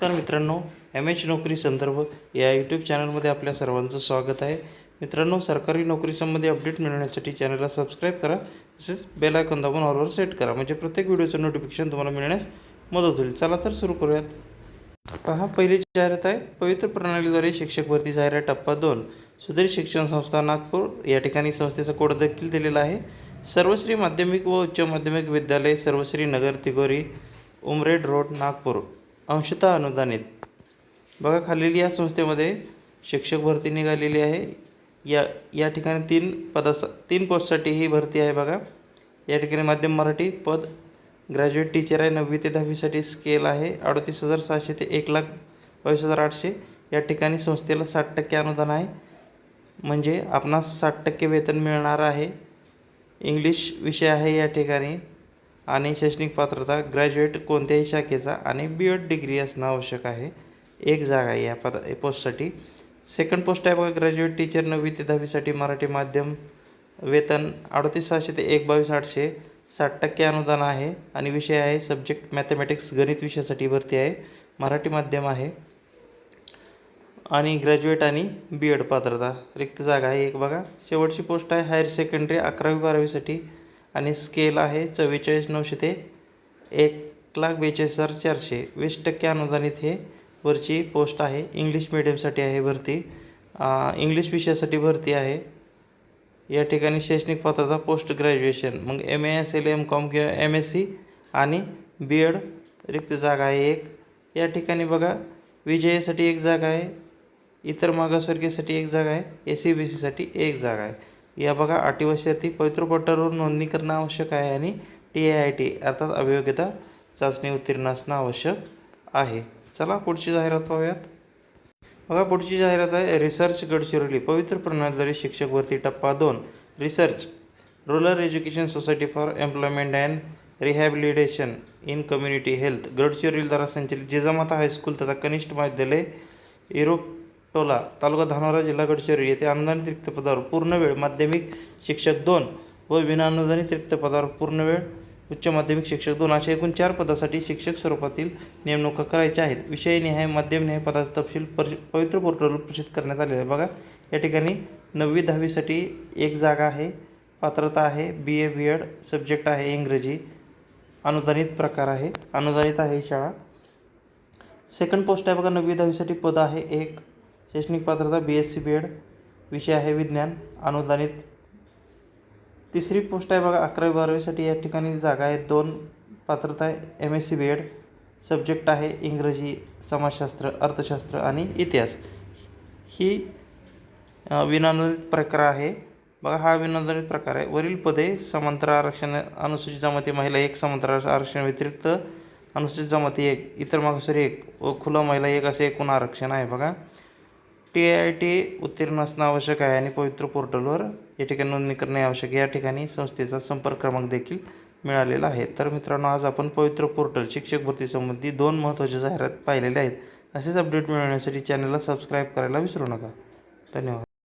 तर मित्रांनो M H नोकरी संदर्भ या यूट्यूब चॅनलमध्ये आपल्या सर्वांचं स्वागत आहे. मित्रांनो सरकारी नोकरीसंबंधी अपडेट मिळवण्यासाठी चॅनलला सबस्क्राईब करा तसेच बेल आयकॉन दाबून ऑलवर सेट करा. म्हणजे प्रत्येक व्हिडिओचं नोटिफिकेशन तुम्हाला मिळण्यास मदत होईल. चला तर सुरू करूयात. पहा पहिली जाहिरात आहे. पवित्र प्रणालीद्वारे शिक्षक भरती जाहिरात टप्पा दोन. सुधीर शिक्षण संस्था नागपूर या ठिकाणी संस्थेचा कोड देखील दिलेला आहे. सर्वश्री माध्यमिक व उच्च माध्यमिक विद्यालय सर्वश्री नगर तिगोरी उमरेड रोड नागपूर. अंशतः अनुदानित बघा खालील या संस्थेमध्ये शिक्षक भरती निघालेली आहे. या या ठिकाणी तीन पदास तीन पोस्टसाठी ही भरती आहे बघा. या ठिकाणी माध्यम मराठी पद ग्रॅज्युएट टीचर आहे नववी ते दहावीसाठी स्केल आहे अडतीस हजार सहाशे ते एक लाख बावीस हजार आठशे. या ठिकाणी संस्थेला साठ टक्के अनुदान आहे. म्हणजे आपणास साठ टक्के वेतन मिळणार आहे. इंग्लिश विषय आहे या ठिकाणी. आणि शैक्षणिक पात्रता ग्रॅज्युएट कोणत्याही शाखेचा आणि बी एड डिग्री असणं आवश्यक आहे. एक जागा आहे या पद पोस्टसाठी सेकंड पोस्ट आहे बघा ग्रॅज्युएट टीचर नववी ते दहावीसाठी मराठी माध्यम वेतन अडतीस सहाशे ते एक बावीस आठशे साठ टक्के अनुदान आहे. आणि विषय आहे सब्जेक्ट मॅथमॅटिक्स गणित विषयासाठी भरती आहे. मराठी माध्यम आहे. आणि ग्रॅज्युएट आणि बी एड पात्रता. रिक्त जागा आहे एक बघा. शेवटची पोस्ट आहे हायर सेकंडरी अकरावी बारावीसाठी. आणि स्केल आहे चव्वेचाळीस नऊशे ते एक लाख बेचाळीस हजार चारशे. वीस टक्के अनुदानित हे वरची पोस्ट आहे. इंग्लिश मिडियमसाठी आहे भरती. इंग्लिश विषयासाठी भरती आहे. या ठिकाणी शैक्षणिक पात्रता पोस्ट ग्रॅज्युएशन मग M A L M com किंवा एम एस सी आणि बी एड रिक्त जागा आहे एक. या ठिकाणी बघा विजयासाठी एक जागा आहे. इतर मागासवर्गीयसाठी एक जागा आहे. ए सी बी सीसाठी एक जागा आहे. या बघा अटी व शर्ती पवित्र पोर्टलवर नोंदणी करणं आवश्यक आहे आणि टी ए आय टी अर्थात अभियोग्यता चाचणी उत्तीर्ण असणं आवश्यक आहे. चला पुढची जाहिरात पाहूयात. बघा पुढची जाहिरात आहे. रिसर्च गडचिरोली पवित्र प्रणालीद्वारे शिक्षक भरती टप्पा दोन. Research rural education society for employment and rehabilitation in community health Gadchiroli द्वारा संचलित जिजामाता हायस्कूल तथा कनिष्ठ महाविद्यालय टोला तालुका धानोरा जिल्हा गडचिरोली येथे अनुदानित रिक्त पदावर पूर्ण वेळ माध्यमिक शिक्षक दोन व विनाअनुदानित रिक्त पदावर पूर्ण वेळ उच्च माध्यमिक शिक्षक दोन अशा एकूण चार पदासाठी शिक्षक स्वरूपातील नेमणुका करायच्या आहेत. विषयनिहाय माध्यमनिहाय पदाचा तपशील पर पवित्र पोर्टलवर प्रसिद्ध करण्यात आलेला आहे. बघा या ठिकाणी नववी दहावीसाठी एक जागा आहे पात्रता आहे बी ए बी एड सब्जेक्ट आहे इंग्रजी अनुदानित प्रकार आहे अनुदानित आहे ही शाळा. सेकंड पोस्ट आहे बघा नववी दहावीसाठी पद आहे एक. शैक्षणिक पात्रता B S C B Ed विषय आहे विज्ञान अनुदानित. तिसरी पोस्ट आहे बघा अकरावी बारावीसाठी या ठिकाणी जागा आहेत दोन पात्रता आहे M S C B Ed subject आहे इंग्रजी समाजशास्त्र अर्थशास्त्र आणि इतिहास. ही विनानुदानित प्रकार आहे. बघा हा विनोदनित प्रकार आहे. वरील पदे समांतर आरक्षण अनुसूचित जमाती महिला एक समांतर आरक्षण व्यतिरिक्त अनुसूचित जमाती एक इतर मागासवर्गीय एक व खुला महिला एक असे एकूण आरक्षण आहे बघा. टी आय टी उत्तीर्ण असणं आवश्यक आहे आणि पवित्र पोर्टलवर या ठिकाणी नोंदणी करणे आवश्यक या ठिकाणी संस्थेचा संपर्क क्रमांक देखील मिळालेला आहे. तर मित्रांनो आज आपण पवित्र पोर्टल शिक्षक भरतीसंबंधी दोन महत्त्वाच्या जाहिरात पाहिलेल्या आहेत. असेच अपडेट मिळवण्यासाठी चॅनलला सबस्क्राईब करायला विसरू नका. धन्यवाद.